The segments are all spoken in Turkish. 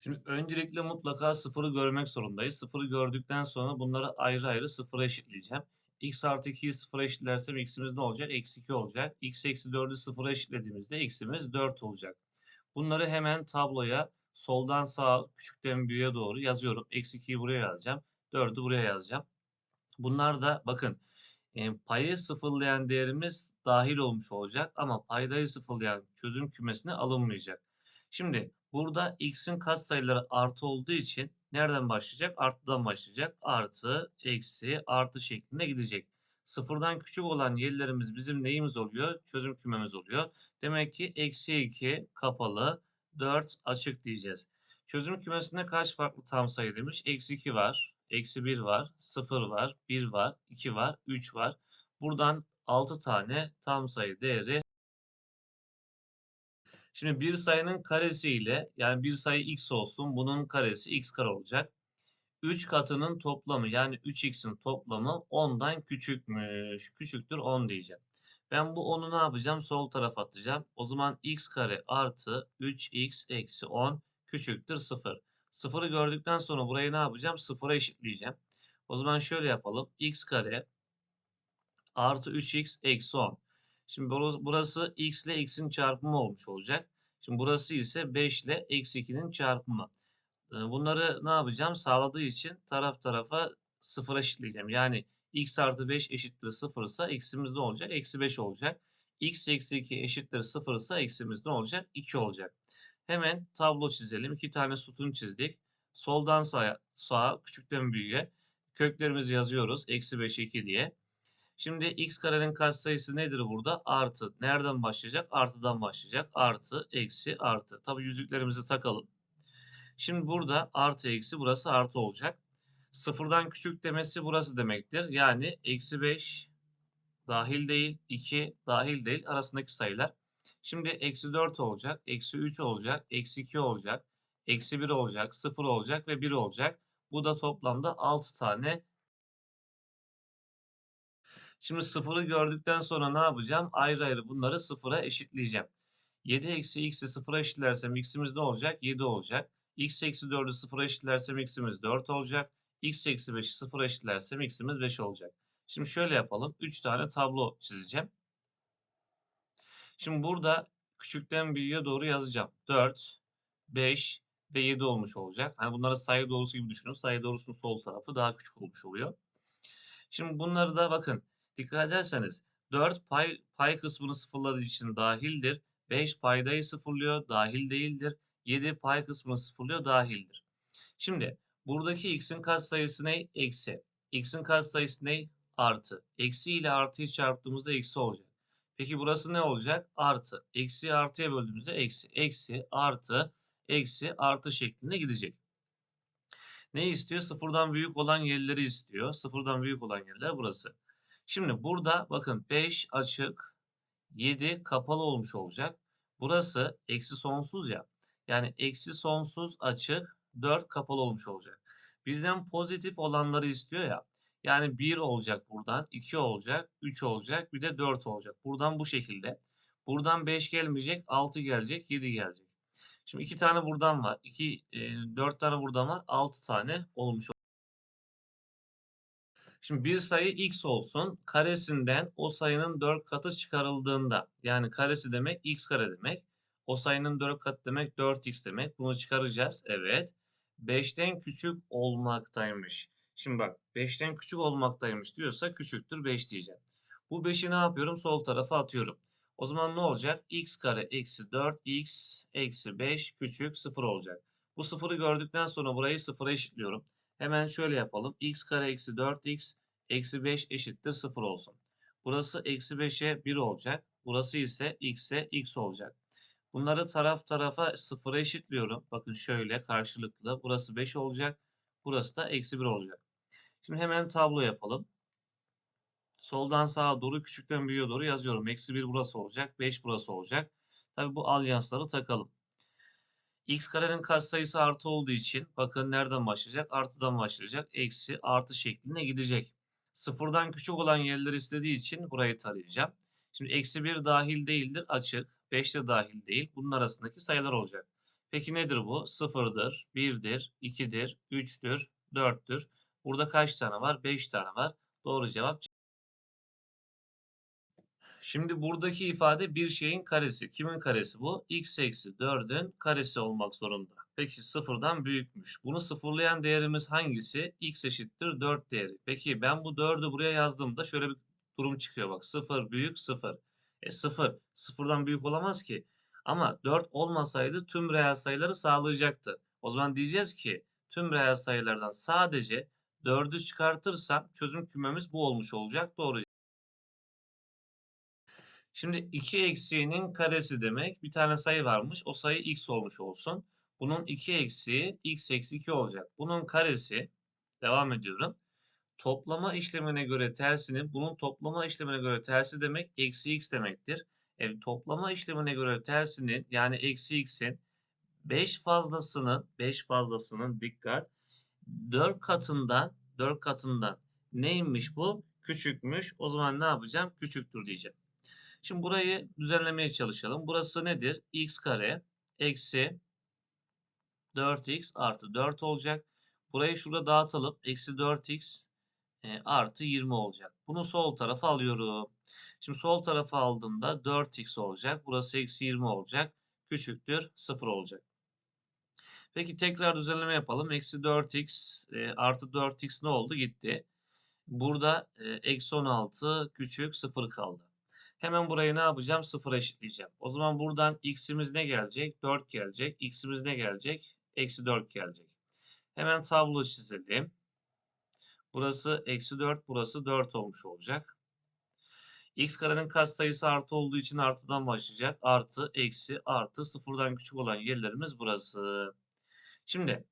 Şimdi öncelikle mutlaka sıfırı görmek zorundayız. Sıfırı gördükten sonra bunları ayrı ayrı sıfıra eşitleyeceğim. x artı 2'yi sıfıra eşitlersem x'imiz ne olacak? Eksi 2 olacak. x eksi 4'ü sıfıra eşitlediğimizde x'imiz 4 olacak. Bunları hemen tabloya soldan sağa küçükten büyüğe doğru yazıyorum. Eksi 2'yi buraya yazacağım. 4'ü buraya yazacağım. Bunlar da bakın payı sıfırlayan değerimiz dahil olmuş olacak ama paydayı sıfırlayan çözüm kümesine alınmayacak. Şimdi burada x'in katsayıları artı olduğu için nereden başlayacak? Artıdan başlayacak. Artı, eksi, artı şeklinde gidecek. Sıfırdan küçük olan yerlerimiz bizim neyimiz oluyor? Çözüm kümemiz oluyor. Demek ki eksi 2 kapalı, 4 açık diyeceğiz. Çözüm kümesinde kaç farklı tam sayı demiş? Eksi 2 var, eksi 1 var, 0 var, 1 var, 2 var, 3 var. Buradan 6 tane tam sayı değeri Şimdi bir sayının karesi ile yani bir sayı x olsun bunun karesi x kare olacak. 3 katının toplamı yani 3x'in toplamı 10'dan küçükmüş. Küçüktür 10 diyeceğim. Ben bu 10'u ne yapacağım? Sol tarafa atacağım. O zaman x kare artı 3x eksi 10 küçüktür 0. 0'ı gördükten sonra burayı ne yapacağım? 0'a eşitleyeceğim. O zaman şöyle yapalım. x kare artı 3x eksi 10. Şimdi burası x ile x'in çarpımı olmuş olacak. Şimdi burası ise 5 ile eksi 2'nin çarpımı. Bunları ne yapacağım? Sağladığı için taraf tarafa 0 eşitleyeceğim. Yani x artı 5 eşittir 0 ise x'imiz ne olacak? Eksi 5 olacak. x eksi 2 eşittir 0 ise x'imiz ne olacak? 2 olacak. Hemen tablo çizelim. İki tane sütun çizdik. Soldan sağa, sağa küçükten büyüğe köklerimizi yazıyoruz. Eksi 5, 2 diye. Şimdi x karenin katsayısı nedir burada? Artı. Nereden başlayacak? Artıdan başlayacak. Artı, eksi, artı. Tabi yüzüklerimizi takalım. Şimdi burada artı, eksi burası artı olacak. Sıfırdan küçük demesi burası demektir. Yani eksi 5 dahil değil, 2 dahil değil arasındaki sayılar. Şimdi eksi 4 olacak, eksi 3 olacak, eksi 2 olacak, eksi 1 olacak, 0 olacak ve 1 olacak. Bu da toplamda 6 tane Şimdi sıfırı gördükten sonra ne yapacağım? Ayrı ayrı bunları sıfıra eşitleyeceğim. 7 eksi x'i sıfıra eşitlersem x'imiz ne olacak? 7 olacak. x eksi 4'ü sıfıra eşitlersem x'imiz 4 olacak. x eksi 5'i sıfıra eşitlersem x'imiz 5 olacak. Şimdi şöyle yapalım. 3 tane tablo çizeceğim. Şimdi burada küçükten büyüğe doğru yazacağım. 4, 5 ve 7 olmuş olacak. Hani bunları sayı doğrusu gibi düşünün. Sayı doğrusunun sol tarafı daha küçük olmuş oluyor. Şimdi bunları da bakın Dikkat ederseniz 4 pay, pay kısmını sıfırladığı için dahildir. 5 paydayı sıfırlıyor, dahil değildir. 7 pay kısmını sıfırlıyor, dahildir. Şimdi buradaki x'in katsayısı ne? Eksi. X'in katsayısı ne? Artı. Eksi ile artıyı çarptığımızda eksi olacak. Peki burası ne olacak? Artı. Eksi artıya böldüğümüzde eksi. Eksi, artı, eksi, artı şeklinde gidecek. Ne istiyor? Sıfırdan büyük olan yerleri istiyor. Sıfırdan büyük olan yerler burası. Şimdi burada bakın 5 açık 7 kapalı olmuş olacak. Burası eksi sonsuz ya. Yani eksi sonsuz açık 4 kapalı olmuş olacak. Bizden pozitif olanları istiyor ya. Yani 1 olacak buradan, 2 olacak, 3 olacak, bir de 4 olacak. Buradan bu şekilde. Buradan 5 gelmeyecek, 6 gelecek, 7 gelecek. Şimdi 2 tane buradan var. 2 4 tane buradan var. 6 tane olmuş Şimdi bir sayı x olsun. Karesinden o sayının 4 katı çıkarıldığında yani karesi demek x kare demek. O sayının 4 katı demek 4x demek. Bunu çıkaracağız. Evet. 5'ten küçük olmaktaymış. Şimdi bak 5'ten küçük olmaktaymış diyorsa küçüktür 5 diyeceğim. Bu 5'i ne yapıyorum? Sol tarafa atıyorum. O zaman ne olacak? x kare eksi 4x eksi 5 küçük 0 olacak. Bu sıfırı gördükten sonra burayı sıfıra eşitliyorum. Hemen şöyle yapalım. x kare eksi 4x eksi 5 eşittir 0 olsun. Burası eksi 5'e 1 olacak. Burası ise x'e x olacak. Bunları taraf tarafa 0'a eşitliyorum. Bakın şöyle karşılıklı. Burası 5 olacak. Burası da eksi 1 olacak. Şimdi hemen tablo yapalım. Soldan sağa doğru küçükten büyüğe doğru yazıyorum. Eksi 1 burası olacak. 5 burası olacak. Tabi bu alyansları takalım x karenin katsayısı artı olduğu için bakın nereden başlayacak? Artıdan başlayacak. Eksi artı şeklinde gidecek. Sıfırdan küçük olan yerleri istediği için burayı tarayacağım. Şimdi eksi 1 dahil değildir açık. 5 de dahil değil. Bunun arasındaki sayılar olacak. Peki nedir bu? 0'dır, 1'dir, 2'dir, 3'tür, 4'tür. Burada kaç tane var? 5 tane var. Doğru cevap. Şimdi buradaki ifade bir şeyin karesi. Kimin karesi bu? x eksi 4'ün karesi olmak zorunda. Peki sıfırdan büyükmüş. Bunu sıfırlayan değerimiz hangisi? x eşittir 4 değeri. Peki ben bu 4'ü buraya yazdığımda şöyle bir durum çıkıyor bak. 0 büyük 0. E 0 sıfırdan büyük olamaz ki. Ama 4 olmasaydı tüm reel sayıları sağlayacaktı. O zaman diyeceğiz ki tüm reel sayılardan sadece 4'ü çıkartırsam çözüm kümemiz bu olmuş olacak. Doğru. Şimdi 2 eksiğinin karesi demek bir tane sayı varmış. O sayı x olmuş olsun. Bunun 2 eksiği x eksi 2 olacak. Bunun karesi devam ediyorum. Toplama işlemine göre tersinin bunun toplama işlemine göre tersi demek eksi x demektir. E, toplama işlemine göre tersinin yani eksi x'in 5 fazlasının 5 fazlasının dikkat 4 katından 4 katından neymiş bu? Küçükmüş. O zaman ne yapacağım? Küçüktür diyeceğim. Şimdi burayı düzenlemeye çalışalım. Burası nedir? x kare eksi 4x artı 4 olacak. Burayı şurada dağıtalım. Eksi 4x e, artı 20 olacak. Bunu sol tarafa alıyorum. Şimdi sol tarafa aldığımda 4x olacak. Burası eksi 20 olacak. Küçüktür 0 olacak. Peki tekrar düzenleme yapalım. Eksi 4x e, artı 4x ne oldu? Gitti. Burada e, eksi 16 küçük 0 kaldı. Hemen burayı ne yapacağım? 0'a eşitleyeceğim. O zaman buradan x'imiz ne gelecek? 4 gelecek. x'imiz ne gelecek? Eksi 4 gelecek. Hemen tablo çizelim. Burası eksi 4, burası 4 olmuş olacak. x karenin katsayısı artı olduğu için artıdan başlayacak. Artı, eksi, artı, sıfırdan küçük olan yerlerimiz burası. Şimdi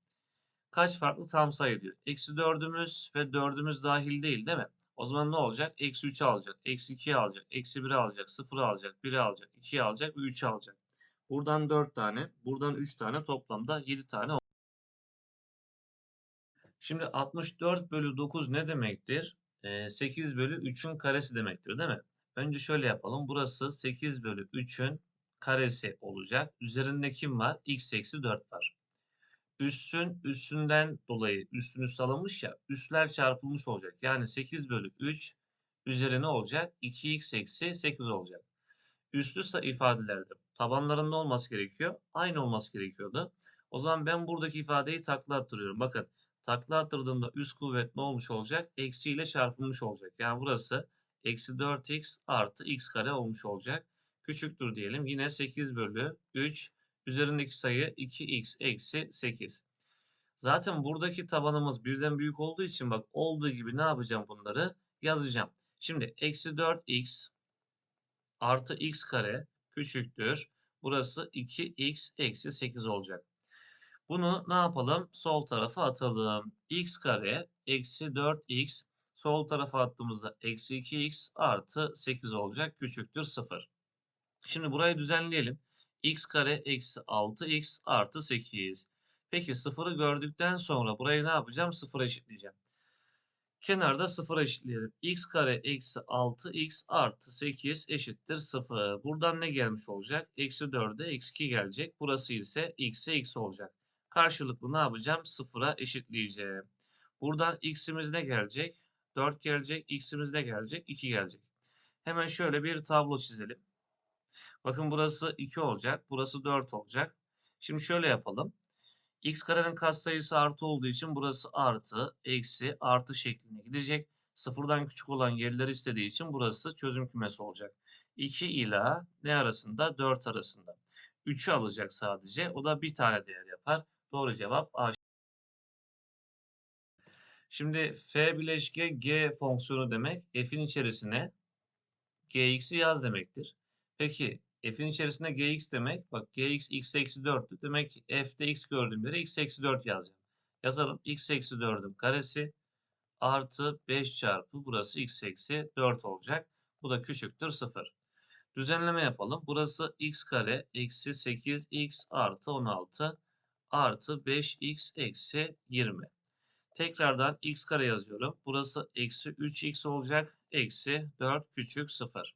kaç farklı tam sayı diyor. Eksi 4'ümüz ve 4'ümüz dahil değil değil mi? O zaman ne olacak? Eksi 3'ü alacak, eksi 2'yi alacak, eksi 1'i alacak, 0'ı alacak, 1'i alacak, 2'yi alacak ve 3'ü alacak. Buradan 4 tane, buradan 3 tane toplamda 7 tane olacak. Şimdi 64 bölü 9 ne demektir? Ee, 8 bölü 3'ün karesi demektir değil mi? Önce şöyle yapalım. Burası 8 bölü 3'ün karesi olacak. Üzerinde kim var? x eksi 4 var. Üssün üssünden dolayı üssün üst alınmış ya üsler çarpılmış olacak. Yani 8 bölü 3 üzerine olacak? 2x eksi 8 olacak. Üslü ifadelerde tabanlarında olması gerekiyor. Aynı olması gerekiyordu. O zaman ben buradaki ifadeyi takla attırıyorum. Bakın takla attırdığımda üst kuvvet ne olmuş olacak? Eksi ile çarpılmış olacak. Yani burası eksi 4x artı x kare olmuş olacak. Küçüktür diyelim. Yine 8 bölü 3 üzerindeki sayı 2x eksi 8. Zaten buradaki tabanımız birden büyük olduğu için bak olduğu gibi ne yapacağım bunları? Yazacağım. Şimdi eksi 4x artı x kare küçüktür. Burası 2x eksi 8 olacak. Bunu ne yapalım? Sol tarafa atalım. x kare eksi 4x sol tarafa attığımızda eksi 2x artı 8 olacak. Küçüktür 0. Şimdi burayı düzenleyelim. X kare eksi 6x artı 8. Peki 0'ı gördükten sonra burayı ne yapacağım? 0'a eşitleyeceğim. Kenarda 0'a eşitleyelim. x kare eksi 6x artı 8 eşittir 0. Buradan ne gelmiş olacak? Eksi 4'e eksi 2 gelecek. Burası ise x'e x olacak. Karşılıklı ne yapacağım? 0'a eşitleyeceğim. Buradan x'imiz ne gelecek? 4 gelecek. X'imiz ne gelecek? 2 gelecek. Hemen şöyle bir tablo çizelim. Bakın burası 2 olacak. Burası 4 olacak. Şimdi şöyle yapalım. x karenin katsayısı artı olduğu için burası artı, eksi, artı şeklinde gidecek. Sıfırdan küçük olan yerleri istediği için burası çözüm kümesi olacak. 2 ila ne arasında? 4 arasında. 3'ü alacak sadece. O da bir tane değer yapar. Doğru cevap A. Şimdi f bileşke g fonksiyonu demek f'in içerisine gx'i yaz demektir. Peki f'in içerisinde gx demek bak gx x eksi 4'tü. Demek f'de x gördüğüm yere x eksi 4 yazacağım. Yazalım x eksi 4'ün karesi artı 5 çarpı burası x eksi 4 olacak. Bu da küçüktür 0. Düzenleme yapalım. Burası x kare eksi 8x artı 16 artı 5x eksi 20. Tekrardan x kare yazıyorum. Burası eksi 3x olacak. Eksi 4 küçük 0.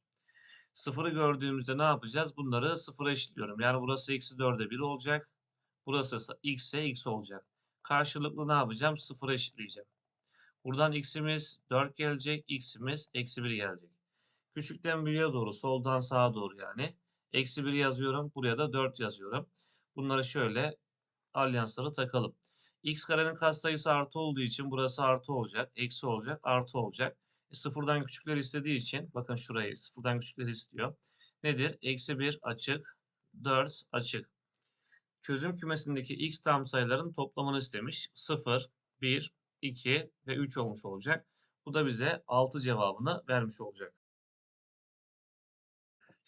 Sıfırı gördüğümüzde ne yapacağız? Bunları sıfıra eşitliyorum. Yani burası eksi 4'e 1 olacak. Burası x ise x olacak. Karşılıklı ne yapacağım? Sıfıra eşitleyeceğim. Buradan x'imiz 4 gelecek. x'imiz eksi 1 gelecek. Küçükten büyüğe doğru soldan sağa doğru yani. Eksi 1 yazıyorum. Buraya da 4 yazıyorum. Bunları şöyle alyansları takalım. x karenin katsayısı artı olduğu için burası artı olacak. Eksi olacak. Artı olacak. E, sıfırdan küçükleri istediği için bakın şurayı sıfırdan küçükleri istiyor. Nedir? Eksi 1 açık. 4 açık. Çözüm kümesindeki x tam sayıların toplamını istemiş. 0, 1, 2 ve 3 olmuş olacak. Bu da bize 6 cevabını vermiş olacak.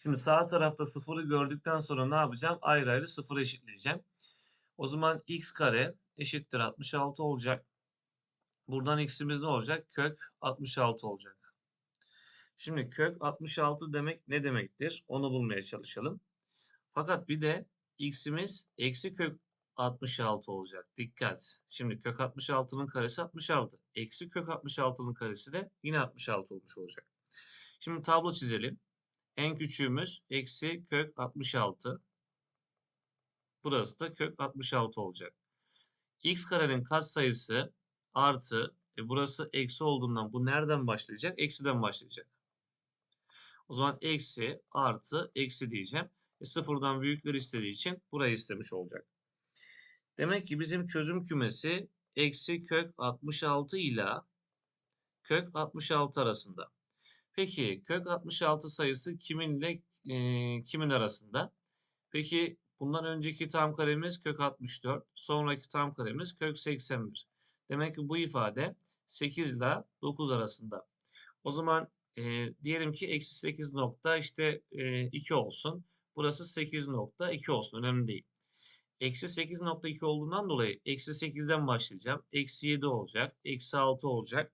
Şimdi sağ tarafta sıfırı gördükten sonra ne yapacağım? Ayrı ayrı sıfıra eşitleyeceğim. O zaman x kare eşittir 66 olacak. Buradan x'imiz ne olacak? Kök 66 olacak. Şimdi kök 66 demek ne demektir? Onu bulmaya çalışalım. Fakat bir de x'imiz eksi kök 66 olacak. Dikkat. Şimdi kök 66'nın karesi 66. Eksi kök 66'nın karesi de yine 66 olmuş olacak. Şimdi tablo çizelim. En küçüğümüz eksi kök 66. Burası da kök 66 olacak. x karenin katsayısı artı e burası eksi olduğundan bu nereden başlayacak? Eksiden başlayacak. O zaman eksi artı eksi diyeceğim. E sıfırdan büyükler istediği için burayı istemiş olacak. Demek ki bizim çözüm kümesi eksi kök 66 ile kök 66 arasında. Peki kök 66 sayısı kiminle e, kimin arasında? Peki bundan önceki tam karemiz kök 64. Sonraki tam karemiz kök 81. Demek ki bu ifade 8 ile 9 arasında. O zaman e, diyelim ki eksi 8 nokta işte e, 2 olsun. Burası 8 nokta 2 olsun. Önemli değil. Eksi 8.2 olduğundan dolayı eksi 8'den başlayacağım. Eksi 7 olacak. Eksi 6 olacak.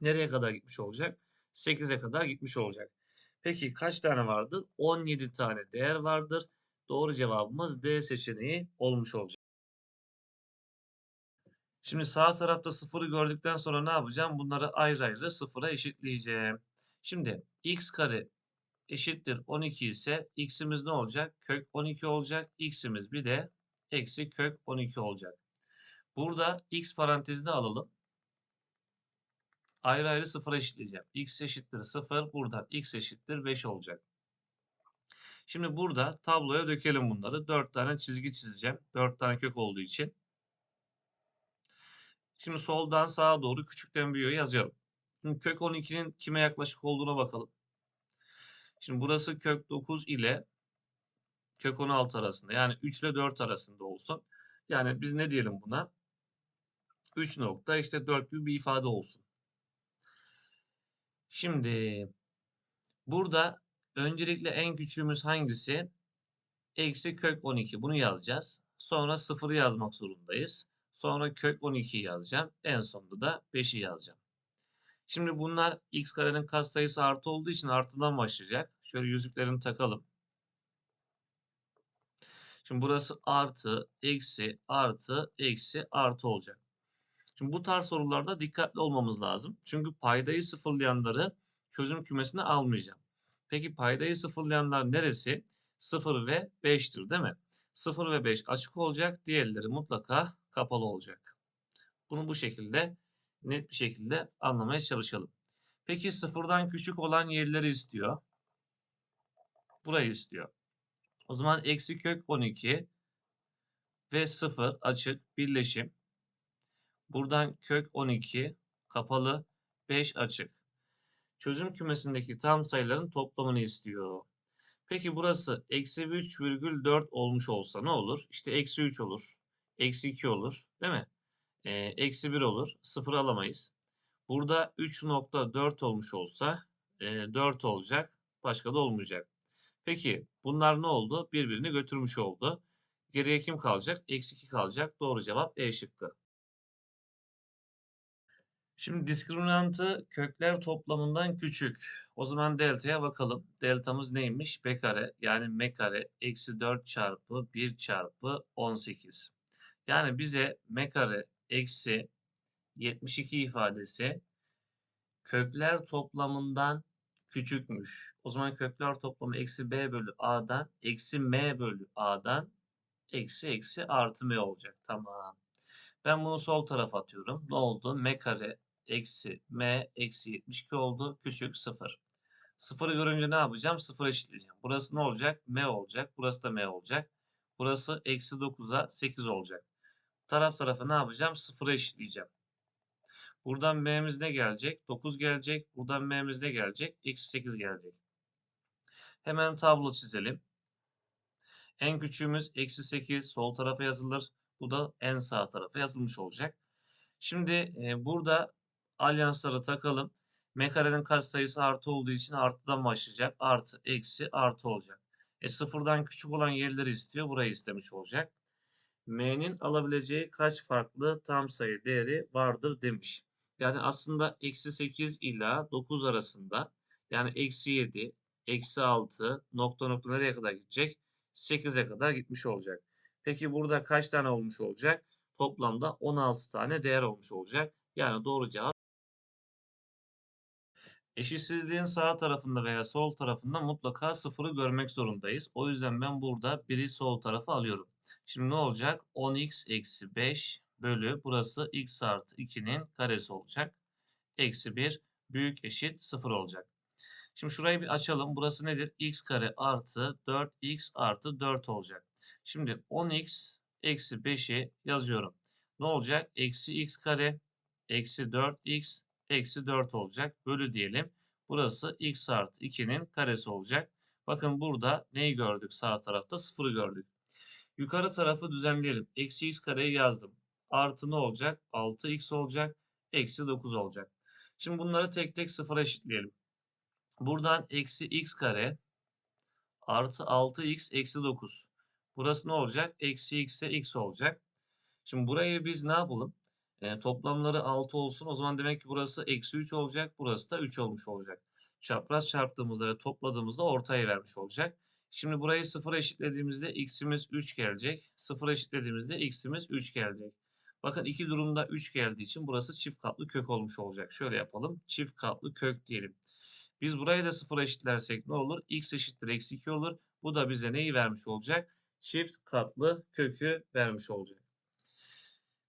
Nereye kadar gitmiş olacak? 8'e kadar gitmiş olacak. Peki kaç tane vardır? 17 tane değer vardır. Doğru cevabımız D seçeneği olmuş olacak. Şimdi sağ tarafta sıfırı gördükten sonra ne yapacağım? Bunları ayrı ayrı sıfıra eşitleyeceğim. Şimdi x kare eşittir 12 ise x'imiz ne olacak? Kök 12 olacak. x'imiz bir de eksi kök 12 olacak. Burada x parantezine alalım. Ayrı ayrı sıfıra eşitleyeceğim. x eşittir 0. Buradan x eşittir 5 olacak. Şimdi burada tabloya dökelim bunları. 4 tane çizgi çizeceğim. 4 tane kök olduğu için. Şimdi soldan sağa doğru küçükten büyüğe yazıyorum. Şimdi kök 12'nin kime yaklaşık olduğuna bakalım. Şimdi burası kök 9 ile kök 16 arasında. Yani 3 ile 4 arasında olsun. Yani biz ne diyelim buna? 3 nokta işte 4 gibi bir ifade olsun. Şimdi burada öncelikle en küçüğümüz hangisi? Eksi kök 12. Bunu yazacağız. Sonra 0'ı yazmak zorundayız. Sonra kök 12'yi yazacağım. En sonunda da 5'i yazacağım. Şimdi bunlar x karenin katsayısı artı olduğu için artıdan başlayacak. Şöyle yüzüklerini takalım. Şimdi burası artı, eksi, artı, eksi, artı olacak. Şimdi bu tarz sorularda dikkatli olmamız lazım. Çünkü paydayı sıfırlayanları çözüm kümesine almayacağım. Peki paydayı sıfırlayanlar neresi? 0 ve 5'tir değil mi? 0 ve 5 açık olacak. Diğerleri mutlaka kapalı olacak. Bunu bu şekilde net bir şekilde anlamaya çalışalım. Peki sıfırdan küçük olan yerleri istiyor. Burayı istiyor. O zaman eksi kök 12 ve 0 açık birleşim. Buradan kök 12 kapalı 5 açık. Çözüm kümesindeki tam sayıların toplamını istiyor. Peki burası eksi 3,4 olmuş olsa ne olur? İşte eksi 3 olur. Eksi 2 olur. Değil mi? e, eksi 1 olur. 0 alamayız. Burada 3.4 olmuş olsa e, 4 olacak. Başka da olmayacak. Peki bunlar ne oldu? Birbirini götürmüş oldu. Geriye kim kalacak? Eksi 2 kalacak. Doğru cevap E şıkkı. Şimdi diskriminantı kökler toplamından küçük. O zaman delta'ya bakalım. Deltamız neymiş? B kare yani m kare eksi 4 çarpı 1 çarpı 18. Yani bize m kare eksi 72 ifadesi kökler toplamından küçükmüş. O zaman kökler toplamı eksi b bölü a'dan eksi m bölü a'dan eksi eksi artı m olacak. Tamam. Ben bunu sol tarafa atıyorum. Ne oldu? m kare eksi m eksi 72 oldu. Küçük 0. Sıfırı görünce ne yapacağım? Sıfır eşitleyeceğim. Burası ne olacak? m olacak. Burası da m olacak. Burası eksi 9'a 8 olacak. Taraf tarafa ne yapacağım? Sıfıra eşitleyeceğim. Buradan m'miz ne gelecek? 9 gelecek. Buradan m'miz ne gelecek? Eksi 8 gelecek. Hemen tablo çizelim. En küçüğümüz eksi 8 sol tarafa yazılır. Bu da en sağ tarafa yazılmış olacak. Şimdi e, burada alyansları takalım. M karenin katsayısı artı olduğu için artıdan başlayacak. Artı, eksi, artı olacak. E sıfırdan küçük olan yerleri istiyor. Burayı istemiş olacak. M'nin alabileceği kaç farklı tam sayı değeri vardır demiş. Yani aslında eksi 8 ila 9 arasında yani eksi 7, eksi 6 nokta nokta nereye kadar gidecek? 8'e kadar gitmiş olacak. Peki burada kaç tane olmuş olacak? Toplamda 16 tane değer olmuş olacak. Yani doğru cevap Eşitsizliğin sağ tarafında veya sol tarafında mutlaka sıfırı görmek zorundayız. O yüzden ben burada biri sol tarafa alıyorum. Şimdi ne olacak? 10x eksi 5 bölü burası x artı 2'nin karesi olacak. Eksi 1 büyük eşit 0 olacak. Şimdi şurayı bir açalım. Burası nedir? x kare artı 4x artı 4 olacak. Şimdi 10x eksi 5'i yazıyorum. Ne olacak? Eksi x kare eksi 4x eksi 4 olacak. Bölü diyelim. Burası x artı 2'nin karesi olacak. Bakın burada neyi gördük sağ tarafta? Sıfırı gördük. Yukarı tarafı düzenleyelim. Eksi x kareyi yazdım. Artı ne olacak? 6x olacak. Eksi 9 olacak. Şimdi bunları tek tek sıfıra eşitleyelim. Buradan eksi x kare artı 6x eksi 9. Burası ne olacak? Eksi x'e x olacak. Şimdi burayı biz ne yapalım? E, toplamları 6 olsun. O zaman demek ki burası eksi 3 olacak. Burası da 3 olmuş olacak. Çapraz çarptığımızda ve topladığımızda ortaya vermiş olacak. Şimdi burayı 0 eşitlediğimizde x'imiz 3 gelecek. 0 eşitlediğimizde x'imiz 3 gelecek. Bakın iki durumda 3 geldiği için burası çift katlı kök olmuş olacak. Şöyle yapalım. Çift katlı kök diyelim. Biz burayı da 0 eşitlersek ne olur? x eşittir eksi 2 olur. Bu da bize neyi vermiş olacak? Çift katlı kökü vermiş olacak.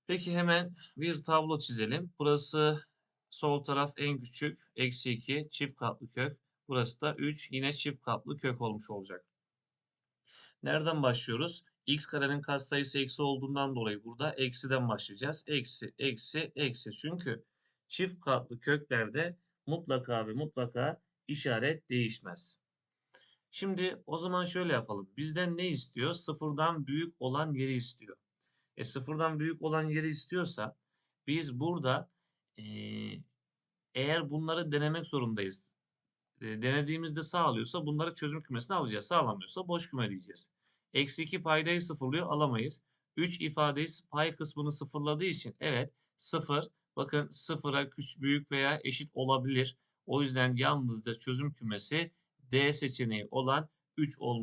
Peki hemen bir tablo çizelim. Burası sol taraf en küçük. Eksi 2 çift katlı kök. Burası da 3 yine çift katlı kök olmuş olacak. Nereden başlıyoruz? x karenin katsayısı eksi olduğundan dolayı burada eksiden başlayacağız. Eksi, eksi, eksi. Çünkü çift katlı köklerde mutlaka ve mutlaka işaret değişmez. Şimdi o zaman şöyle yapalım. Bizden ne istiyor? Sıfırdan büyük olan yeri istiyor. E sıfırdan büyük olan yeri istiyorsa biz burada e, eğer bunları denemek zorundayız. E, denediğimizde sağlıyorsa bunları çözüm kümesine alacağız. Sağlamıyorsa boş küme diyeceğiz. Eksi 2 paydayı sıfırlıyor alamayız. 3 ifadeyi pay kısmını sıfırladığı için evet sıfır bakın sıfıra küçük büyük veya eşit olabilir. O yüzden yalnızca çözüm kümesi D seçeneği olan 3 olmuş